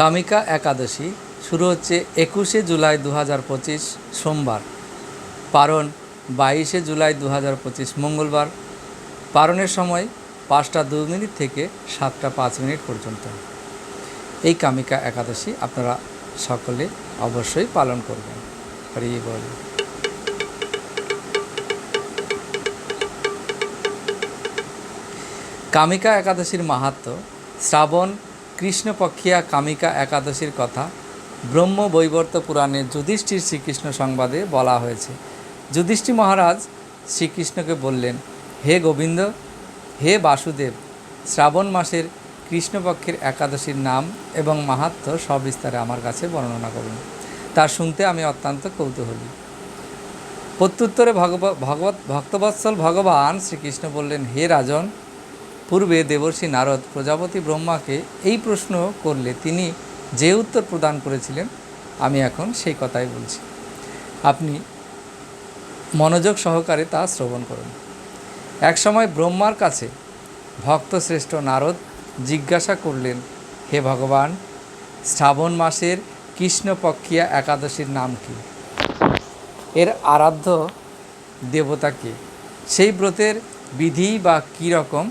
কামিকা একাদশী শুরু হচ্ছে একুশে জুলাই দু হাজার পঁচিশ সোমবার। পারণ বাইশে জুলাই দু হাজার পঁচিশ মঙ্গলবার। পারণের সময় পাঁচটা দু মিনিট থেকে সাতটা পাঁচ মিনিট পর্যন্ত। এই কামিকা একাদশী আপনারা সকলে অবশ্যই পালন করবেন। হরি বল। কামিকা একাদশীর মাহাত্ম শ্রাবণ কৃষ্ণপক্ষিয়া কামিকা একাদশীর কথা ব্রহ্ম বৈবর্ত পুরাণে যুধিষ্ঠির শ্রীকৃষ্ণ সংবাদে বলা হয়েছে। যুধিষ্ঠির মহারাজ শ্রীকৃষ্ণকে বললেন, হে গোবিন্দ, হে বাসুদেব, শ্রাবণ মাসের কৃষ্ণপক্ষের একাদশীর নাম এবং মাহাত্ম সবিস্তারে আমার কাছে বর্ণনা করুন। তা শুনতে আমি অত্যন্ত কৌতূহলী। প্রত্যুত্তরে ভগব, ভগবত, ভক্তবৎসল ভগবান শ্রীকৃষ্ণ বললেন, হে রাজন পূর্বে দেবর্ষী নারদ প্রজাপতি ব্রহ্মাকে এই প্রশ্ন করলে তিনি যে উত্তর প্রদান করেছিলেন, আমি এখন সেই কথাই বলছি। আপনি মনোযোগ সহকারে তা শ্রবণ করুন। একসময় ব্রহ্মার কাছে ভক্তশ্রেষ্ঠ নারদ জিজ্ঞাসা করলেন, হে ভগবান, শ্রাবণ মাসের কৃষ্ণপক্ষিয়া একাদশীর নাম কি? এর আরাধ্য দেবতা কে? সেই ব্রতের বিধি বা কী রকম?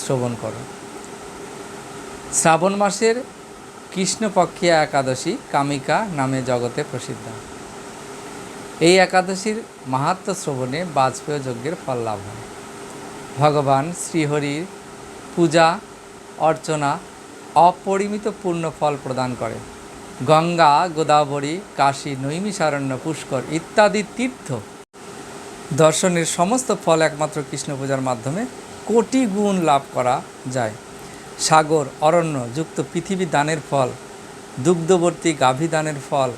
শ্রবণ করো। শ্রাবণ মাসের কৃষ্ণপক্ষিয়া একাদশী কামিকা নামে জগতে প্রসিদ্ধ। এই একাদশীর মাহাত্ম শ্রবণে বাজপেয় যজ্ঞের ফল লাভ হয়। ভগবান শ্রীহরির পূজা, অর্চনা, অপরিমিত পূর্ণ ফল প্রদান করে। গঙ্গা, গোদাবরী, কাশী, নৈমিষারণ্য, পুষ্কর ইত্যাদি তীর্থ। দর্শনের সমস্ত ফল একমাত্র কৃষ্ণ পূজার মাধ্যমে কোটি গুণ লাভ করা যায়। সাগর, অরণ্য যুক্ত পৃথিবী দানের ফল, দুগ্ধবর্তী গাভী দানের ফল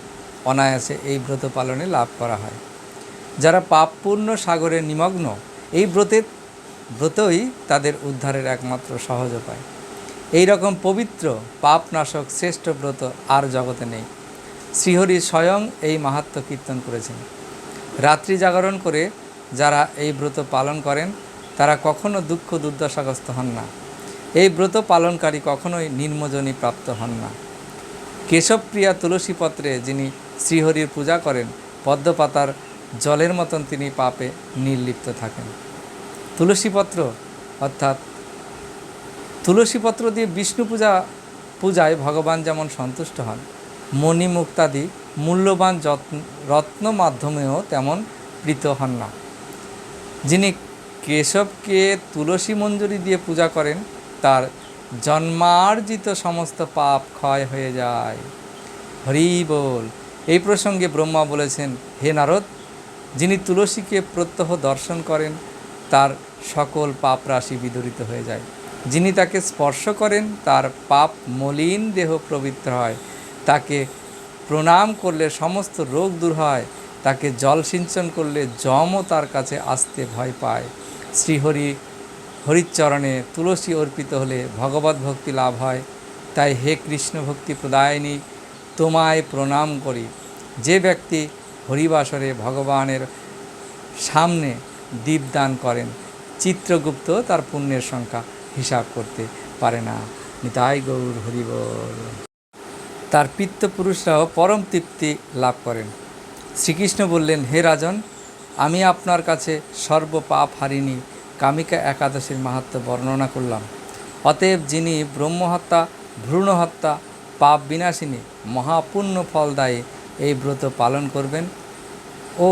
অনায়াসে এই ব্রত পালনে লাভ করা হয়। যারা পাপপূর্ণ সাগরে নিমগ্ন, এই ব্রতের, ব্রতই তাদের উদ্ধারের একমাত্র সহজ উপায়। এই রকম পবিত্র পাপনাশক শ্রেষ্ঠ ব্রত আর জগতে নেই। শ্রীহরি স্বয়ং এই মাহাত্ম কীর্তন করেছেন। রাত্রি জাগরণ করে যারা এই ব্রত পালন করেন তারা কখনো দুঃখ দুর্দশাগ্রস্ত হন না। এই ব্রত পালনকারী কখনোই নির্মজনী প্রাপ্ত হন না। কেশবপ্রিয়া তুলসী পত্রে যিনি শ্রীহরির পূজা করেন, পদ্মপাতার জলের মতন তিনি পাপে নির্লিপ্ত থাকেন। তুলসীপত্র, অর্থাৎ তুলসীপত্র দিয়ে বিষ্ণু পূজা, পূজায় ভগবান যেমন সন্তুষ্ট হন মণিমুক্তাদি মূল্যবান যত্ন, রত্ন মাধ্যমেও তেমন প্রীত হন না। যিনি কেশবকে তুলসী মঞ্জুরি দিয়ে পূজা করেন, তার জন্মার্জিত সমস্ত পাপ ক্ষয় হয়ে যায়। হরি বল। এই প্রসঙ্গে ব্রহ্মা বলেছেন, হে নারদ, যিনি তুলসীকে প্রত্যহ দর্শন করেন, তার সকল পাপ রাশি বিদরিত হয়ে যায়। যিনি তাকে স্পর্শ করেন, তার পাপ মলিন দেহ পবিত্র হয়। তাকে প্রণাম করলে সমস্ত রোগ দূর হয়। তাকে জল সিঞ্চন করলে যমও তার কাছে আসতে ভয় পায়। শ্রীহরি হরিচরণে তুলসী অর্পিত হলে ভগবত ভক্তি লাভ হয়। তাই হে কৃষ্ণ ভক্তি প্রদায়নী, তোমায় প্রণাম করি। যে ব্যক্তি হরিবাসরে ভগবানের সামনে দীপদান করেন, চিত্রগুপ্ত তার পুণ্যের সংখ্যা হিসাব করতে পারে না। নিতাই গৌর হরিবল। তার পিত্তপুরুষরাও পরম তৃপ্তি লাভ করেন। শ্রীকৃষ্ণ বললেন, হে রাজন আমি আপনার কাছে সর্বপাপ হারিনি কামিকা একাদশীর মাহাত্ম বর্ণনা করলাম। অতএব যিনি ব্রহ্মহত্যা, ভ্রূণহত্যা, পাপ বিনাশিনী মহাপুণ্য ফলদায়ী এই ব্রত পালন করবেন ও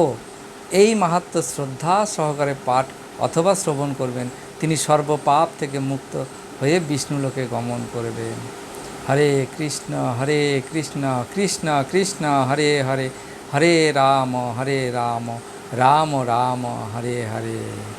এই মাহাত্ম শ্রদ্ধা সহকারে পাঠ অথবা শ্রবণ করবেন, তিনি সর্বপাপ থেকে মুক্ত হয়ে বিষ্ণুলোকে গমন করবেন। হরে কৃষ্ণ হরে কৃষ্ণ কৃষ্ণ কৃষ্ণ, হরে হরে হরে রাম হরে রাম। রাম রাম হরে হরে।